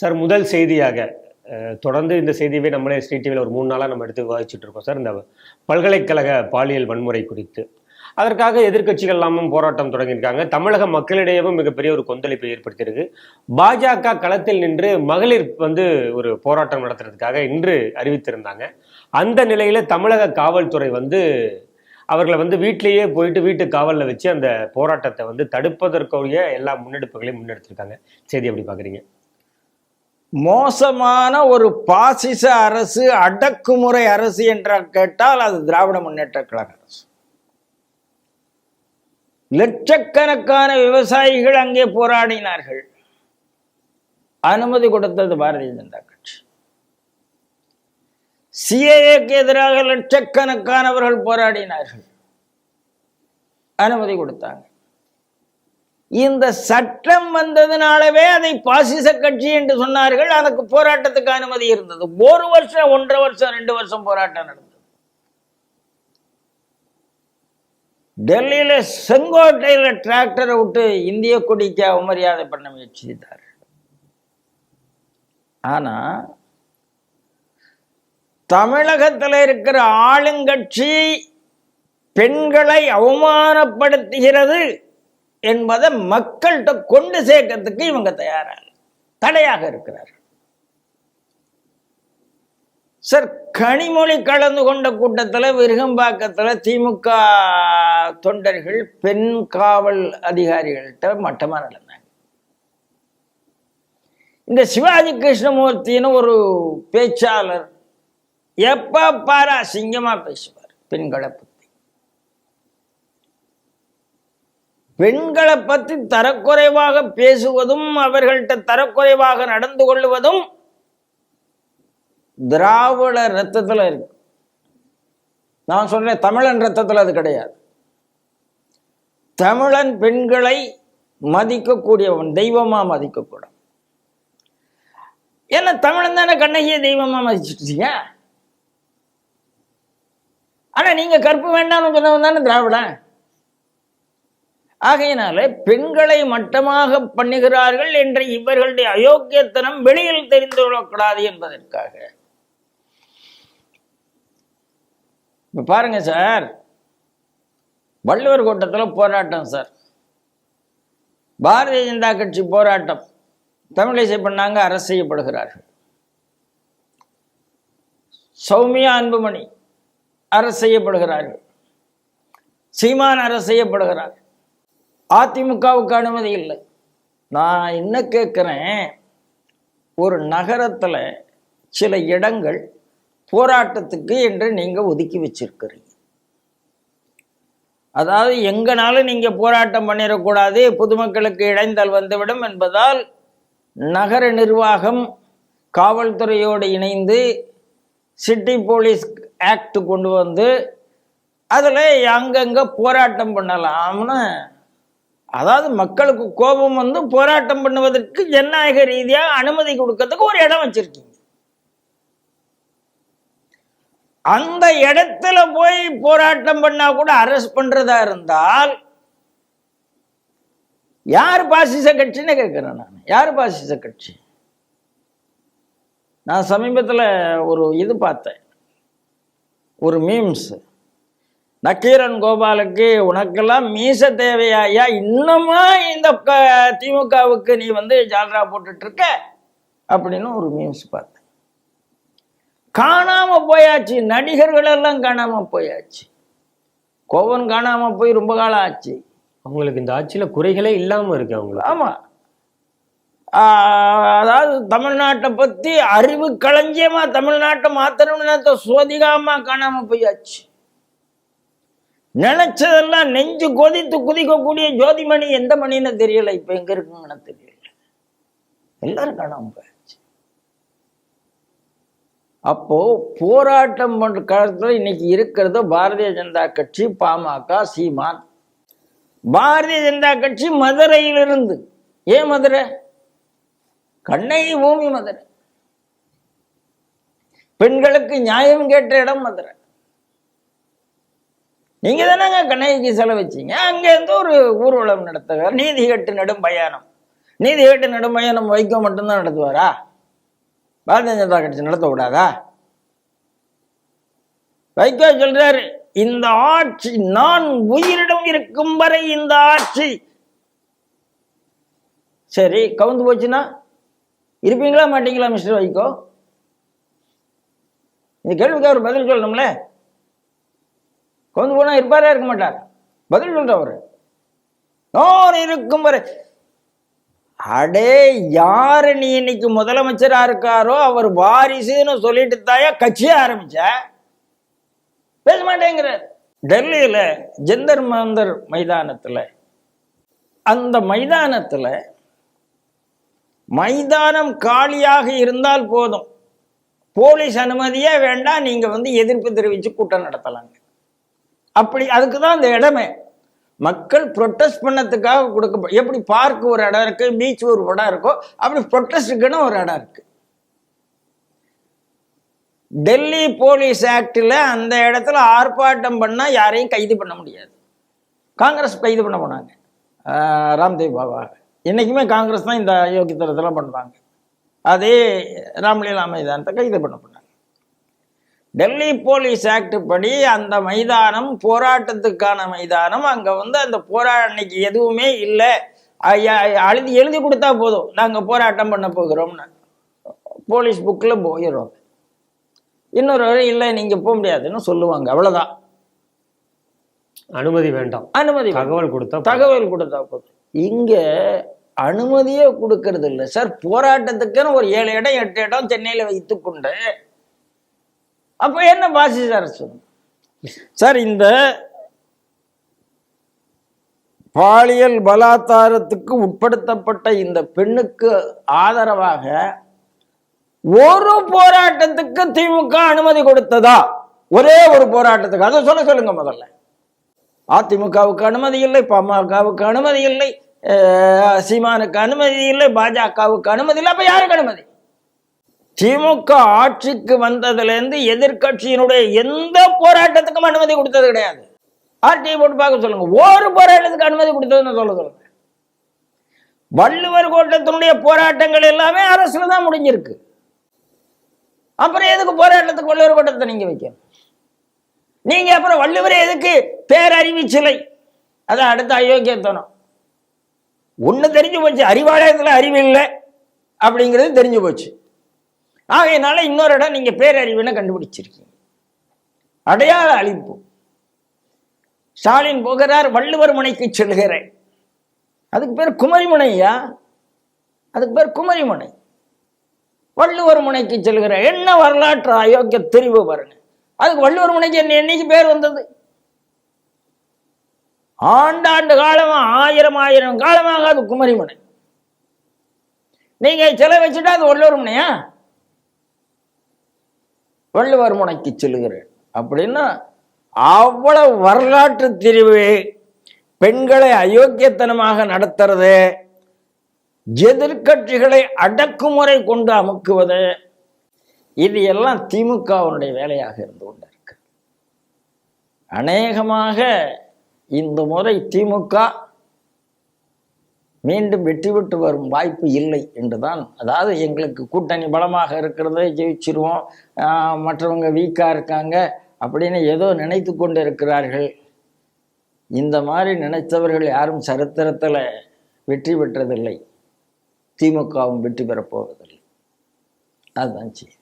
Sir முதல் செய்தியாக தொடர்ந்து இந்த செய்தியவே நம்மளே ஸ்ரீ டிவியில் ஒரு மூணு நாளாக நம்ம எடுத்து விவாதிச்சுட்டு இருக்கோம் சார் இந்த பல்கலைக்கழக பாலியல் வன்முறை குறித்து. அதற்காக எதிர்க்கட்சிகள் எல்லாமும் போராட்டம் தொடங்கியிருக்காங்க. தமிழக மக்களிடையவும் மிகப்பெரிய ஒரு கொந்தளிப்பை ஏற்படுத்தியிருக்கு. பாஜக களத்தில் நின்று மகளிர் வந்து ஒரு போராட்டம் நடத்துறதுக்காக இன்று அறிவித்திருந்தாங்க. அந்த நிலையில தமிழக காவல்துறை வந்து அவர்களை வந்து வீட்டிலேயே போயிட்டு வீட்டு காவலில் வச்சு அந்த போராட்டத்தை வந்து தடுப்பதற்குரிய எல்லா முன்னெடுப்புகளையும் முன்னெடுத்திருக்காங்க. சரி எப்படி பார்க்குறீங்க மோசமான ஒரு பாசிச அரசு அடக்குமுறை அரசு என்று கேட்டால் அது திராவிட முன்னேற்ற கழக அரசு. லட்சக்கணக்கான விவசாயிகள் அங்கே போராடினார்கள். அனுமதி கொடுத்தது பாரதிய ஜனதா கட்சி. சிஏஏக்கு எதிராக லட்சக்கணக்கானவர்கள் போராடினார்கள். அனுமதி கொடுத்தாங்க. இந்த சட்டம் வந்ததுனாலவே அதை பாசிச கட்சி என்று சொன்னார்கள். அதுக்கு போராட்டத்துக்கு அனுமதி இருந்தது. ஒரு வருஷம் ஒன்றரை வருஷம் ரெண்டு வருஷம் போராட்டம் நடந்தது. டெல்லியில செங்கோட்டையில டிராக்டரை விட்டு இந்திய கொடிக்கு அவமரியாதை பண்ண முயற்சி செய்தார் ஆனா தமிழகத்துல இருக்கிற ஆளுங்கட்சி பெண்களை அவமானப்படுத்துகிறது. என்பதை மக்கள்கிட்ட கொண்டு சேர்க்கறதுக்கு இவங்க தயாராக தடையாக இருக்கிறார் சார் கனிமொழி கலந்து கொண்ட கூட்டத்தில் விருகம்பாக்கத்தில் திமுக தொண்டர்கள் பெண் காவல் அதிகாரிகள்கிட்ட மட்டமாக நடந்தாங்க இந்த சிவாஜி கிருஷ்ணமூர்த்தின்னு ஒரு பேச்சாளர் எப்ப பாரா சிங்கமாக பேசுவார் பெண்களை பெண்களை பற்றி தரக்குறைவாக பேசுவதும் அவர்கள்ட்ட தரக்குறைவாக நடந்து கொள்வதும் திராவிட ரத்தத்தில் இருக்கு. நான் சொல்றேன் தமிழன் ரத்தத்தில் அது கிடையாது. தமிழன் பெண்களை மதிக்கக்கூடியவன் தெய்வமா மதிக்கக்கூடாது. ஏன்னா தமிழன் தானே கண்ணகியை தெய்வமா மதிச்சுட்டீங்க ஆனா நீங்க கற்பு வேண்டாம்னு சொன்னவன் தானே திராவிடன். ஆகையினால பெண்களை மட்டமாக பண்ணுகிறார்கள் என்ற இவர்களுடைய அயோக்கியத்தனம் வெளியில் தெரிந்து கொள்ளக்கூடாது என்பதற்காக. இப்ப பாருங்க சார். வள்ளுவர் கூட்டத்தில் போராட்டம் சார். பாரதிய ஜனதா கட்சி போராட்டம். தமிழிசை பண்ணாங்க அரசு செய்யப்படுகிறார்கள். சௌமியா அன்புமணி அரசு செய்யப்படுகிறார்கள். சீமான் அரசு செய்யப்படுகிறார். அதிமுகவுக்கு அனுமதி இல்லை. நான் என்ன கேட்குறேன்? ஒரு நகரத்தில் சில இடங்கள் போராட்டத்துக்கு என்று நீங்கள் ஒதுக்கி வச்சிருக்கிறீங்க. அதாவது எங்கனாலும் நீங்கள் போராட்டம் பண்ணிடக்கூடாது பொதுமக்களுக்கு இடைந்தல் வந்துவிடும் என்பதால் நகர நிர்வாகம் காவல்துறையோடு இணைந்து சிட்டி போலீஸ் ஆக்ட் கொண்டு வந்து அதில் அங்கங்கே போராட்டம் பண்ணலாம்னு அதாவது மக்களுக்கு கோபம் வந்து போராட்டம் பண்ணுவதற்கு ஜனநாயக ரீதியாக அனுமதி கொடுக்கறதுக்கு ஒரு இடம் வச்சிருக்கீங்க. அந்த இடத்துல போய் போராட்டம் பண்ணா கூட அரெஸ்ட் பண்றதா இருந்தால் யார் பாசிச கட்சின்னு கேட்கிறேன் நான். யார் பாசிச கட்சி? நான் சமீபத்தில் ஒரு இது பார்த்தேன். ஒரு மீம்ஸ் நக்கீரன் கோபாலுக்கு உனக்கெல்லாம் மீச தேவையாயா இன்னுமா இந்த திமுகவுக்கு நீ வந்து ஜால்ரா போட்டுட்டு இருக்க அப்படின்னு ஒரு மீம்ஸ் பார்த்தேன். காணாம போயாச்சு. நடிகர்கள் எல்லாம் காணாம போயாச்சு. கோவன் காணாம போய் ரொம்ப காலம் ஆச்சு. அவங்களுக்கு இந்த ஆட்சியில குறைகளே இல்லாம இருக்கு அவங்களுக்கு. ஆமா. அதாவது தமிழ்நாட்டை பத்தி அறிவு களஞ்சியமா தமிழ்நாட்டை மாத்தணும்னு சோதிகாமா காணாம போயாச்சு. நினைச்சதெல்லாம் நெஞ்சு கொதித்து குதிக்கக்கூடிய ஜோதிமணி எந்த மணின்னு தெரியல இப்ப எங்க இருக்குங்கன்னு தெரியல. எல்லாரும் காணாம போயாச்சு அப்போ போராட்டம் பண்ற காலத்துல இன்னைக்கு இருக்கிறது பாரதிய ஜனதா கட்சி பாமக சீமான். பாரதிய ஜனதா கட்சி மதுரையிலிருந்து. ஏன் மதுரை? கண்ணகி பூமி மதுரை. பெண்களுக்கு நியாயம் கேட்ட இடம் மதுரை. நீங்க தானேங்க கண்ணகிக்கு செலவச்சீங்க அங்க இருந்து ஒரு ஊர்வலம் நடத்துவார். நீதி கேட்டு நெடும் பயணம். நீதி கேட்டு நெடும் பயணம் வைகோ மட்டும்தான் நடத்துவாரா? பாரதிய ஜனதா கட்சி நடத்த விடாதா வைகோ சொல்றாரு இந்த ஆட்சி நான் உயிரிடம் இருக்கும் வரை இந்த ஆட்சி. சரி கவுந்து போச்சுன்னா? இருப்பீங்களா மாட்டீங்களா மிஸ்டர் வைகோ? இந்த கேள்விக்கு அவர் பதில் சொல்லணும்ல. வந்து போனால் இருப்பாரா இருக்க மாட்டார்? பதில் சொல்ற அவரு. நான் இருக்கும் வரை. அடே யார் நீ இன்னைக்கு முதலமைச்சராக இருக்காரோ அவர் வாரிசுன்னு சொல்லிட்டு தாயா கட்சியை ஆரம்பிச்ச? பேச மாட்டேங்கிறார். டெல்லியில் ஜந்தர் மந்தர் மைதானத்தில் அந்த மைதானத்தில் மைதானம் காலியாக இருந்தால் போதும். போலீஸ் அனுமதியே வேண்டாம் நீங்கள் வந்து எதிர்ப்பு தெரிவித்து கூட்டம் நடத்தலாங்க. அப்படி அதுக்கு தான் அந்த இடமே. மக்கள் ப்ரொட்டஸ்ட் பண்ணத்துக்காக கொடுக்க எப்படி பார்க் ஒரு இடம் இருக்கு பீச் ஒரு இடம் இருக்கோ அப்படி ப்ரொட்டஸ்டுக்குன்னு ஒரு இடம் இருக்கு. டெல்லி போலீஸ் ஆக்டில் அந்த இடத்துல ஆர்ப்பாட்டம் பண்ணால் யாரையும் கைது பண்ண முடியாது. காங்கிரஸ் கைது பண்ண போனாங்க. ராம்தேவ் பாபா. என்றைக்குமே காங்கிரஸ் தான் இந்த அயோக்கியத்தனத்தெல்லாம் பண்ணுவாங்க. அதே ராம்லீலா மைதானத்தை கைது பண்ண போனாங்க. டெல்லி போலீஸ் ஆக்ட் படி அந்த மைதானம் போராட்டத்துக்கான மைதானம். அங்க வந்து அந்த போரா அன்னைக்கு எதுவுமே இல்லை. எழுதி எழுதி கொடுத்தா போதும். நாங்க போராட்டம் பண்ண போகிறோம்னு. போலீஸ் புக்கில் போயிடும் இன்னொரு இல்லை நீங்க போக முடியாதுன்னு சொல்லுவாங்க. அவ்வளவுதான். அனுமதி வேண்டாம். அனுமதி. தகவல் கொடுத்தா. தகவல் கொடுத்தா போதும். இங்க அனுமதியே கொடுக்கறது இல்லை சார் போராட்டத்துக்குன்னு ஒரு ஏழு இடம் எட்டு இடம் சென்னையில வைத்துக்கொண்டு அப்போ என்ன பாசிச அரசு சார் இந்த பாலியல் பலாத்காரத்துக்கு உட்படுத்தப்பட்ட இந்த பெண்ணுக்கு ஆதரவாக ஒரு போராட்டத்துக்கு திமுக அனுமதி கொடுத்ததா? ஒரே ஒரு போராட்டத்துக்கு. அதை சொல்ல சொல்லுங்க முதல்ல. அதிமுகவுக்கு அனுமதி இல்லை பாமகவுக்கு அனுமதி இல்லை சீமானுக்கு அனுமதி இல்லை பாஜகவுக்கு அனுமதி இல்லை. அப்ப யாருக்கு அனுமதி? திமுக ஆட்சிக்கு வந்ததுலேருந்து எதிர்க்கட்சியினுடைய எந்த போராட்டத்துக்கும் அனுமதி கொடுத்தது கிடையாது. ஆர்டிஐ போட்டு பார்க்க சொல்லுங்க. ஒரு போராட்டத்துக்கு அனுமதி கொடுத்ததுன்னு சொல்ல சொல்லுங்க. வள்ளுவர் கோட்டத்தினுடைய போராட்டங்கள் எல்லாமே அரசுல தான் முடிஞ்சிருக்கு. அப்புறம் எதுக்கு போராட்டத்துக்கு வள்ளுவர் கோட்டத்தை நீங்க வைக்கணும்? நீங்க அப்புறம் வள்ளுவர் எதுக்கு? பேரறிவு சிலை. அதான் அடுத்த அயோக்கியத்தனம். ஒன்று தெரிஞ்சு போச்சு. அறிவாலயத்தில் அறிவு இல்லை. அப்படிங்கிறது தெரிஞ்சு போச்சு. ஆகையினால இன்னொரு இடம் நீங்க பேரறிவுன்னு கண்டுபிடிச்சிருக்கீங்க. அடையாள அழிப்பு. ஸ்டாலின் போகிறார் வள்ளுவர் முனைக்கு செல்கிறேன் அதுக்கு பேர் குமரிமுனையா அதுக்கு பேர் குமரிமுனை. வள்ளுவர் முனைக்கு செல்கிறேன் என்ன வரலாற்று அயோக்கிய தெரிவு பாருங்க. அதுக்கு வள்ளுவர் முனைக்கு என்ன என்னைக்கு பேர் வந்தது? ஆண்டாண்டு காலமா ஆயிரம் ஆயிரம் காலமாக அது குமரிமுனை. நீங்க சிலை வச்சுட்டா அது வள்ளுவர் முனையா? வள்ளுவர் முனைக்கு செல்கிறேன் அப்படின்னா அவ்வளவு வரலாற்று தெரிவு பெண்களை அயோக்கியத்தனமாக நடத்துறது எதிர்கட்சிகளை அடக்குமுறை கொண்டு அமுக்குவது இது எல்லாம் திமுகவினுடைய வேலையாக இருந்து கொண்டிருக்கு. அநேகமாக இந்த முறை திமுக மீண்டும் வெற்றி பெற்று வரும் வாய்ப்பு இல்லை என்றுதான். அதாவது எங்களுக்கு கூட்டணி பலமாக இருக்கிறது ஜெயிச்சிருவோம். மற்றவங்க வீக்காக இருக்காங்க அப்படின்னு ஏதோ நினைத்து கொண்டு இருக்கிறார்கள் இந்த மாதிரி நினைத்தவர்கள் யாரும் சரித்திரத்தில் வெற்றி பெற்றதில்லை. திமுகவும் வெற்றி பெறப்போவதில்லை அதுதான் செய்தி.